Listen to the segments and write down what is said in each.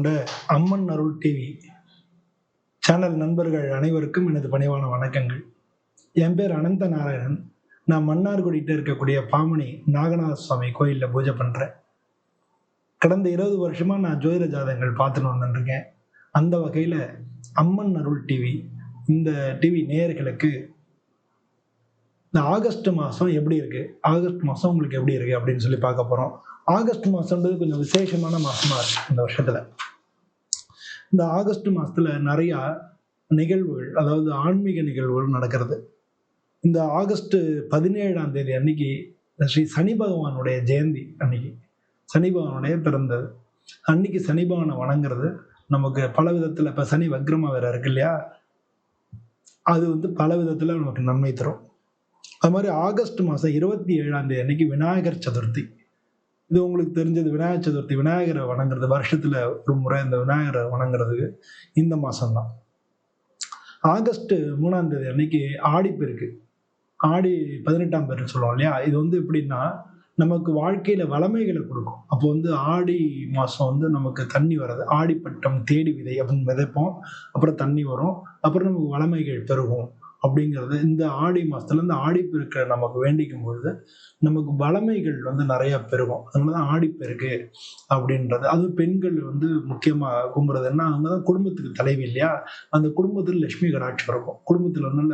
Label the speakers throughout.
Speaker 1: கொண்ட அம்மன் அருள் TV channel நண்பர்கள் அனைவருக்கும் எனது பணிவான வணக்கங்கள். என் பேர் அனந்த நாராயணன். நான் மன்னார்குடிகிட்ட இருக்கக்கூடிய பாமணி நாகநாத சுவாமி கோயிலில் பூஜை பண்ணுறேன் கடந்த இருபது வருஷமாக நான் ஜோதிட ஜாதகங்கள் பார்த்துன்னு வந்துருக்கேன் அந்த வகையில் அம்மன் அருள் டிவி இந்த டிவி நேயர்களுக்கு இந்த ஆகஸ்ட் மாதம் எப்படி இருக்குது ஆகஸ்ட் மாதம் உங்களுக்கு எப்படி இருக்குது அப்படின்னு சொல்லி பார்க்க போகிறோம் ஆகஸ்ட் மாதம்ன்றது கொஞ்சம் விசேஷமான மாதமாக இருக்குது இந்த வருஷத்தில். இந்த ஆகஸ்ட் மாதத்தில் நிறையா நிகழ்வுகள் அதாவது ஆன்மீக நிகழ்வுகள் நடக்கிறது. இந்த ஆகஸ்ட் பதினேழாம் தேதி அன்னைக்கு ஸ்ரீ சனி பகவானுடைய ஜெயந்தி அன்னைக்கு. சனி பகவானுடைய பிறந்தது. அன்னைக்கு சனி பகவானை வணங்குறது. நமக்கு பல விதத்தில் இப்போ சனி வக்ரமா வேற இருக்கு இல்லையா? அது வந்து பல விதத்தில் நமக்கு நன்மை தரும். அது மாதிரி ஆகஸ்ட் மாதம் இருபத்தி ஏழாம் தேதி அன்னைக்கு விநாயகர் சதுர்த்தி. இது உங்களுக்கு தெரிஞ்சது விநாயகர் சதுர்த்தி விநாயகரை வணங்குறது வருஷத்துல ஒரு முறை இந்த விநாயகரை வணங்குறதுக்கு இந்த மாசம்தான். ஆகஸ்ட் மூணாம் தேதி அன்னைக்கு ஆடிப்பெருக்கு ஆடி பதினெட்டாம் பேர் சொல்லுவோம் இல்லையா? இது வந்து எப்படின்னா நமக்கு வாழ்க்கையில வளமைகளை கொடுக்கும். அப்போ வந்து ஆடி மாசம் வந்து நமக்கு தண்ணி வராது. ஆடிப்பட்டம் தேடி விதை அப்படின்னு விதைப்போம் அப்புறம் தண்ணி வரும். அப்புறம் நமக்கு வளமைகள் பெருகும். அப்படிங்கிறது இந்த ஆடி மாசத்துல இந்த ஆடிப்பெருக்கை நமக்கு வேண்டிக்கும் பொழுது நமக்கு வளமைகள் வந்து நிறைய பெருகும். அதனால தான் ஆடிப்பெருக்கு அப்படின்றது. அது பெண்கள் வந்து முக்கியமாக கும்புறதுன்னா அவங்க தான் குடும்பத்துக்கு தலைவி இல்லையா? அந்த குடும்பத்தில் லட்சுமி கடாட்சி இருக்கும். குடும்பத்தில் நல்ல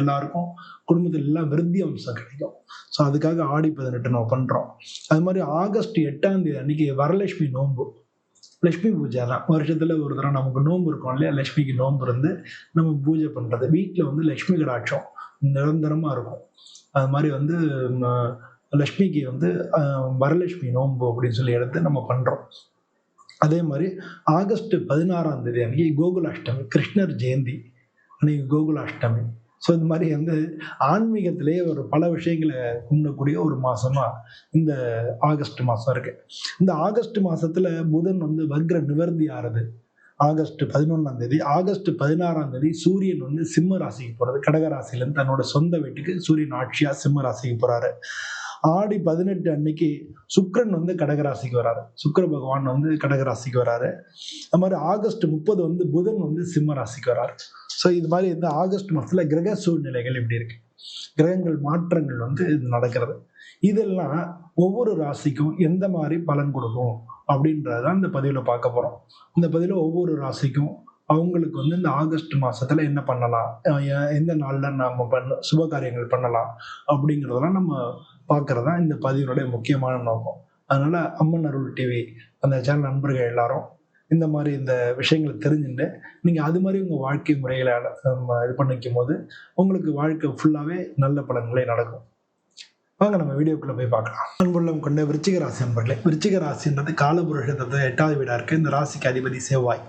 Speaker 1: எல்லாருக்கும் குடும்பத்தில் எல்லாம் விருத்தி அம்சம் கிடைக்கும். ஸோ அதுக்காக ஆடி பதினெட்டு நம்ம பண்ணுறோம் அது மாதிரி ஆகஸ்ட் எட்டாம் தேதி அன்னைக்கு வரலட்சுமி நோன்பு. லட்சுமி பூஜை தான் வருஷத்தில் ஒரு தடவை நமக்கு நோன்பு இருக்கும் இல்லையா? லட்சுமிக்கு நோன்பு இருந்து நம்ம பூஜை பண்ணுறது வீட்டில் வந்து லட்சுமி கடாட்சம் நிரந்தரமாக இருக்கும். அது மாதிரி வந்து லட்சுமிக்கு வந்து வரலட்சுமி நோன்பு அப்படின்னு சொல்லி எடுத்து நம்ம பண்ணுறோம் அதே மாதிரி ஆகஸ்ட் பதினாறாம் தேதி அன்னைக்கு கோகுலாஷ்டமி கிருஷ்ணர் ஜெயந்தி அன்னைக்கு கோகுலாஷ்டமி. ஸோ இந்த மாதிரி வந்து ஆன்மீகத்திலேயே ஒரு பல விஷயங்களை கும்பிடக்கூடிய ஒரு மாதமாக இந்த ஆகஸ்ட் மாதம் இருக்கு. இந்த ஆகஸ்ட் மாதத்தில் புதன் வந்து வக்ர நிவர்த்தி ஆறுது. ஆகஸ்ட் பதினொன்றாம் தேதி ஆகஸ்ட் பதினாறாம் தேதி சூரியன் வந்து சிம்ம ராசிக்கு போகிறது கடகராசிலேருந்து தன்னோட சொந்த வீட்டுக்கு சூரியன் ஆட்சியாக சிம்ம ராசிக்கு போகிறாரு ஆடி பதினெட்டு அன்னைக்கு சுக்ரன் வந்து கடகராசிக்கு வராரு. சுக்கிர பகவான் வந்து கடகராசிக்கு வராரு. அது மாதிரி ஆகஸ்ட் முப்பது வந்து புதன் வந்து சிம்ம ராசிக்கு வராரு. ஸோ இது மாதிரி இந்த ஆகஸ்ட் மாதத்தில் கிரக சூழ்நிலைகள் இப்படி இருக்கு. கிரகங்கள் மாற்றங்கள் வந்து இது நடக்கிறது. இதெல்லாம் ஒவ்வொரு ராசிக்கும் எந்த மாதிரி பலன் கொடுக்கும் அப்படின்றதான் இந்த பதிவில் பார்க்க போகிறோம் இந்த பதிவில் ஒவ்வொரு ராசிக்கும் அவங்களுக்கு வந்து இந்த ஆகஸ்ட் மாதத்தில் என்ன பண்ணலாம்? எந்த நாளில் நாம் பண்ண சுப காரியங்கள் பண்ணலாம் அப்படிங்கிறதெல்லாம் நம்ம பார்க்கறது தான் இந்த பதிவினுடைய முக்கியமான நோக்கம். அதனால அம்மன் அருள் டிவி அந்த சேனல் நண்பர்கள் எல்லாரும் இந்த மாதிரி இந்த விஷயங்களை தெரிஞ்சுட்டு நீங்கள் அது மாதிரி உங்கள் வாழ்க்கை முறைகளை நம்ம இது பண்ணிக்கும் போது உங்களுக்கு வாழ்க்கை ஃபுல்லாகவே நல்ல பலன்களே நடக்கும். வாங்க நம்ம வீடியோக்குள்ளே போய் பார்க்கலாம். அன்புள்ளம் கொண்ட விருச்சிக ராசி நண்பர்களே விருச்சிக ராசின்றது காலபுருஷத்தை எட்டாவது வீடாக இருக்குது இந்த ராசிக்கு அதிபதி செவ்வாய்.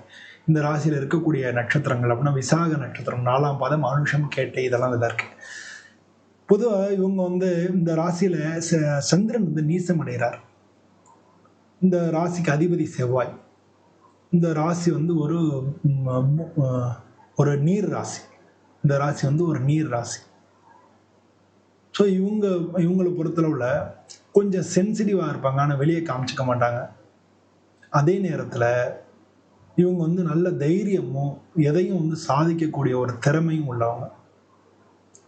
Speaker 1: இந்த ராசியில் இருக்கக்கூடிய நட்சத்திரங்கள் அப்படின்னா விசாக நட்சத்திரம் நாலாம் பாதம் அனுஷம் கேட்டை இதெல்லாம் இதாக இருக்குது பொதுவாக இவங்க வந்து இந்த ராசியில ச- சந்திரன் வந்து நீசம் அடைகிறார். இந்த ராசிக்கு அதிபதி செவ்வாய். இந்த ராசி வந்து ஒரு ஒரு நீர் ராசி. இந்த ராசி வந்து ஒரு நீர் ராசி. ஸோ இவங்க இவங்களை பொறுத்தளவில் கொஞ்சம் சென்சிட்டிவாக இருப்பாங்க. ஆனால் வெளியே காமிச்சிக்க மாட்டாங்க. அதே நேரத்தில் இவங்க வந்து நல்ல தைரியமும் எதையும் வந்து சாதிக்கக்கூடிய ஒரு திறமையும் உள்ளவங்க.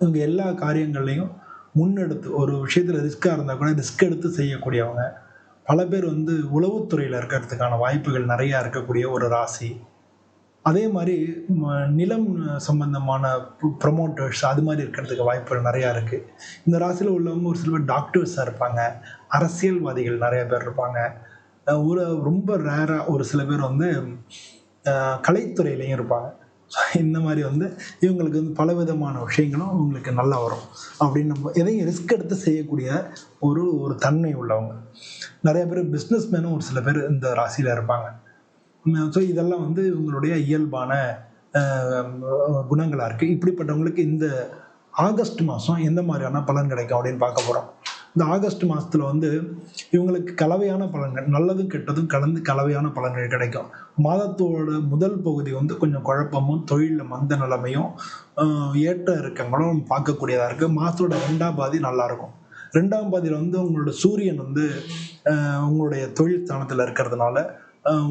Speaker 1: இவங்க எல்லா காரியங்கள்லையும் முன்னெடுத்து ஒரு விஷயத்தில் ரிஸ்க்காக இருந்தால் கூட ரிஸ்க் எடுத்து செய்யக்கூடியவங்க. பல பேர் வந்து உளவுத்துறையில் இருக்கிறதுக்கான வாய்ப்புகள் நிறையா இருக்கக்கூடிய ஒரு ராசி. அதே மாதிரி நிலம் சம்பந்தமான ப்ரொமோட்டர்ஸ் அது மாதிரி இருக்கிறதுக்கு வாய்ப்புகள் நிறையா இருக்குது இந்த ராசியில் உள்ளவங்க ஒரு சில பேர் டாக்டர்ஸாக இருப்பாங்க. அரசியல்வாதிகள் நிறைய பேர் இருப்பாங்க. ஒரு ரொம்ப ரேராக ஒரு சில பேர் வந்து கலைத்துறையிலையும் இருப்பாங்க. இந்த மாதிரி வந்து இவங்களுக்கு வந்து பலவிதமான விஷயங்களும் இவங்களுக்கு நல்லா வரும். அப்படின்னு நம்ம எதையும் ரிஸ்க் எடுத்து செய்யக்கூடிய ஒரு ஒரு தன்மை உள்ளவங்க. நிறைய பேர் பிஸ்னஸ் மேனும் ஒரு சில பேர் இந்த ராசியில் இருப்பாங்க. ஸோ இதெல்லாம் வந்து இவங்களுடைய இயல்பான குணங்களாக இருக்குது இப்படிப்பட்டவங்களுக்கு இந்த ஆகஸ்ட் மாதம் எந்த மாதிரியான பலன் கிடைக்கும் அப்படின்னு பார்க்க போகிறோம் இந்த ஆகஸ்ட் மாதத்தில் வந்து இவங்களுக்கு கலவையான பலன்கள் நல்லதும் கெட்டதும் கலந்து கலவையான பலன்கள் கிடைக்கும். மாதத்தோட முதல் பகுதி வந்து கொஞ்சம் குழப்பமும் தொழிலில் மந்த நிலைமையும் ஏற்ற இறக்கங்களும் பார்க்கக்கூடியதாக இருக்குது மாதத்தோட ரெண்டாம் பாதி நல்லாயிருக்கும் ரெண்டாம் பாதியில் வந்து உங்களோட சூரியன் வந்து உங்களுடைய தொழில் ஸ்தானத்தில் இருக்கிறதுனால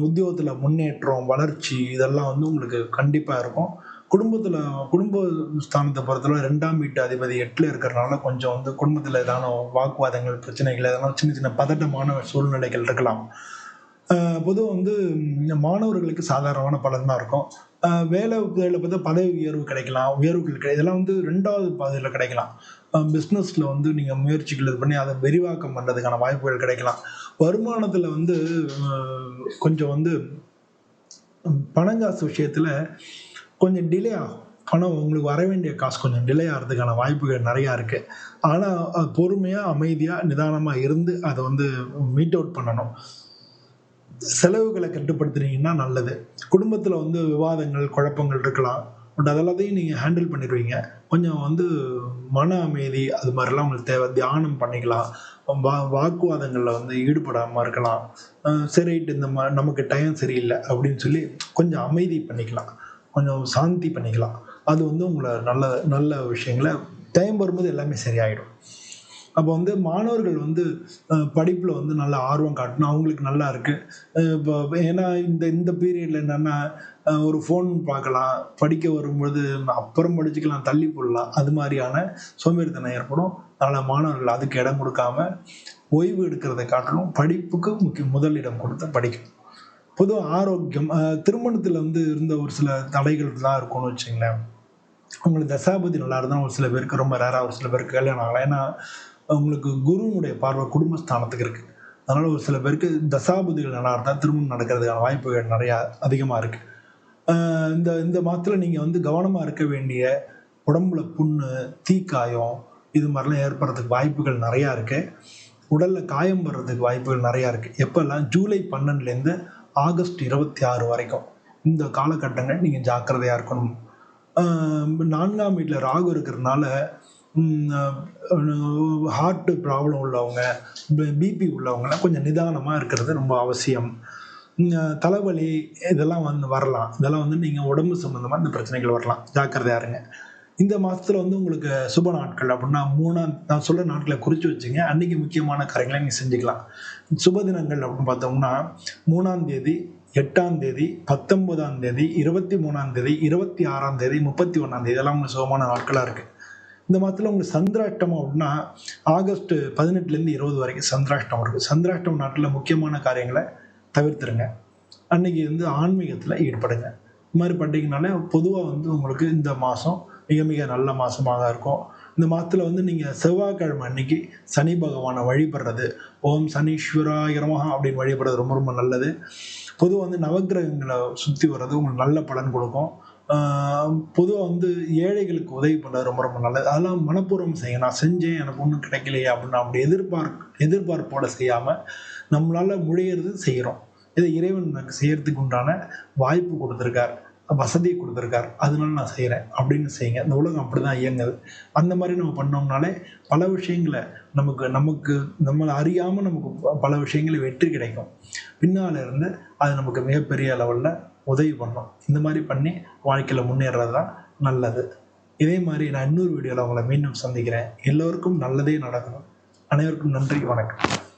Speaker 1: உத்தியோகத்தில் முன்னேற்றம் வளர்ச்சி இதெல்லாம் வந்து உங்களுக்கு கண்டிப்பாக இருக்கும். குடும்பத்தில் குடும்ப ஸ்தானத்தை பொறுத்தவரை ரெண்டாம் வீட்டு அதிபதி எட்டில் இருக்கிறனால கொஞ்சம் வந்து குடும்பத்தில் ஏதான வாக்குவாதங்கள் பிரச்சனைகள் எதனா சின்ன சின்ன பதட்டமான சூழ்நிலைகள் இருக்கலாம். பொதுவாக வந்து மாணவர்களுக்கு சாதாரணமான பலன் தான் இருக்கும். வேலை வேலை பார்த்தா பதவி உயர்வு கிடைக்கலாம் உயர்வுகள் கிடை இதெல்லாம் வந்து ரெண்டாவது பாதையில் கிடைக்கலாம். பிஸ்னஸில் வந்து நீங்கள் முயற்சிகள் இது பண்ணி அதை விரிவாக்கம் பண்ணுறதுக்கான வாய்ப்புகள் கிடைக்கலாம். வருமானத்தில் வந்து கொஞ்சம் வந்து பணங்காசு விஷயத்தில் கொஞ்சம் டிலே ஆகும். ஆனால் உங்களுக்கு வர வேண்டிய காசு கொஞ்சம் டிலே ஆகிறதுக்கான வாய்ப்புகள் நிறையா இருக்குது ஆனால் பொறுமையாக அமைதியாக நிதானமாக இருந்து அதை வந்து மீட் அவுட் பண்ணணும். செலவுகளை கட்டுப்படுத்துனீங்கன்னா நல்லது. குடும்பத்தில் வந்து விவாதங்கள் குழப்பங்கள் இருக்கலாம். பட் அதெல்லாத்தையும் நீங்கள் ஹேண்டில் பண்ணிடுவீங்க. கொஞ்சம் வந்து மன அமைதி அது மாதிரிலாம் உங்களுக்கு தேவை. தியானம் பண்ணிக்கலாம். வா வாக்குவாதங்களில் வந்து ஈடுபடாமல் இருக்கலாம். சரி சரிட்டு இந்த மா நமக்கு டைம் சரியில்லை அப்படின்னு சொல்லி கொஞ்சம் அமைதி பண்ணிக்கலாம். கொஞ்சம் சாந்தி பண்ணிக்கலாம். அது வந்து உங்களை நல்ல நல்ல விஷயங்களை டைம் வரும்போது எல்லாமே சரியாயிடும். அப்போ வந்து மாணவர்கள் வந்து படிப்பில் வந்து நல்ல ஆர்வம் காட்டணும். அவங்களுக்கு நல்லா இருக்குது இப்போ ஏன்னா இந்த இந்த பீரியடில் என்னென்னா ஒரு ஃபோன் பார்க்கலாம். படிக்க வரும்பொழுது அப்புறம் படிச்சுக்கலாம் தள்ளி போடலாம். அது மாதிரியான சோம்பேறித்தனம் ஏற்படும். அதனால் மாணவர்கள் அதுக்கு இடம் கொடுக்காம ஓய்வு எடுக்கிறதை காட்டிலும் படிப்புக்கு முக்கிய முதலிடம் கொடுத்து படிக்கணும். பொது ஆரோக்கியம் திருமணத்தில் வந்து இருந்த ஒரு சில தடைகள் தான் இருக்கும்னு வச்சுங்களேன் உங்களுக்கு தசாபதி நல்லா இருந்தால் ஒரு சில பேருக்கு ரொம்ப ரேராக ஒரு சில பேருக்கு கல்யாணம் ஆகலாம் ஏன்னா உங்களுக்கு குருனுடைய பார்வை குடும்பஸ்தானத்துக்கு இருக்குது அதனால் ஒரு சில பேருக்கு தசாபதிகள் நல்லா இருந்தால் திருமணம் நடக்கிறதுக்கான வாய்ப்புகள் நிறையா அதிகமாக இருக்குது இந்த இந்த மாதத்தில் நீங்கள் வந்து கவனமாக இருக்க வேண்டிய உடம்புல புண்ணு தீக்காயம் இது மாதிரிலாம் ஏற்படுறதுக்கு வாய்ப்புகள் நிறையா இருக்குது உடலில் காயம் வர்றதுக்கு வாய்ப்புகள் நிறையா இருக்குது எப்போல்லாம்? ஜூலை பன்னெண்டுலேருந்து ஆகஸ்ட் இருபத்தி ஆறு வரைக்கும். இந்த காலகட்டங்கள் நீங்கள் ஜாக்கிரதையாக இருக்கணும். நான்காம் வீட்டில் ராகு இருக்கிறதுனால ஹார்ட்டு ப்ராப்ளம் உள்ளவங்க பிபி உள்ளவங்கலாம் கொஞ்சம் நிதானமாக இருக்கிறது ரொம்ப அவசியம். தலைவலி இதெல்லாம் வந்து வரலாம். இதெல்லாம் வந்து நீங்கள் உடம்பு சம்மந்தமாக இந்த பிரச்சனைகள் வரலாம். ஜாக்கிரதையாக இருங்க. இந்த மாதத்தில் வந்து உங்களுக்கு சுப நாட்கள் அப்படின்னா மூணாம் நான் சொல்கிற நாட்களை குறித்து வச்சுங்க. அன்றைக்கி முக்கியமான காரியங்களை நீங்கள் செஞ்சுக்கலாம். சுப தினங்கள் அப்படின்னு பார்த்தோம்னா மூணாம் தேதி எட்டாம் தேதி பத்தொன்பதாம் தேதி இருபத்தி மூணாம் தேதி இருபத்தி ஆறாம் தேதி முப்பத்தி ஒன்றாம் தேதி இதெல்லாம் உங்களுக்கு சுகமான நாட்களாக இருக்குது இந்த மாதத்தில் உங்களுக்கு சந்திராஷ்டம் அப்படின்னா ஆகஸ்ட் பதினெட்டுலேருந்து இருபது வரைக்கும் சந்திராஷ்டம் இருக்குது சந்திராஷ்டம் நாட்டில் முக்கியமான காரியங்களை தவிர்த்துருங்க. அன்றைக்கி வந்து ஆன்மீகத்தில் ஈடுபடுங்க. இது மாதிரி பண்டிகைனாலே பொதுவாக வந்து உங்களுக்கு இந்த மாதம் மிக மிக நல்ல மாதமாக இருக்கும். இந்த மாதத்தில் வந்து நீங்கள் செவ்வாய்க்கிழமை அன்னைக்கு சனி பகவானை வழிபடுறது ஓம் சனீஸ்வராயிரமாக அப்படின்னு வழிபடுறது ரொம்ப ரொம்ப நல்லது. பொதுவாக வந்து நவக்கிரகங்களை சுற்றி வர்றது உங்களுக்கு நல்ல பலன் கொடுக்கும். பொதுவாக வந்து ஏழைகளுக்கு உதவி பண்ணுறது ரொம்ப ரொம்ப நல்லது. அதெல்லாம் மனப்பூர்வம் செய்ய நான் செஞ்சேன் எனக்கு ஒன்றும் கிடைக்கலையே அப்படின்னு அப்படி எதிர்பார்க் எதிர்பார்ப்போட செய்யாமல் நம்மளால் முடியறது செய்கிறோம் இதை இறைவன் நமக்கு செய்கிறதுக்கு உண்டான வாய்ப்பு கொடுத்துருக்கார். வசதியை கொடுத்துருக்கார். அதனால நான் செய்கிறேன் அப்படின்னு செய்யுங்க. இந்த உலகம் அப்படி தான் இயங்குது. அந்த மாதிரி நம்ம பண்ணோம்னாலே பல விஷயங்களை நமக்கு நமக்கு நம்மளை அறியாமல் நமக்கு ப- பல விஷயங்களை வெற்றி கிடைக்கும். பின்னால் இருந்து அது நமக்கு மிகப்பெரிய லெவலில் உதவி பண்ணும். இந்த மாதிரி பண்ணி வாழ்க்கையில் முன்னேறது தான் நல்லது. இதே மாதிரி நான் இன்னொரு வீடியோவில் உங்களை மீண்டும் சந்திக்கிறேன். எல்லோருக்கும் நல்லதே நடக்கணும். அனைவருக்கும் நன்றி. வணக்கம்.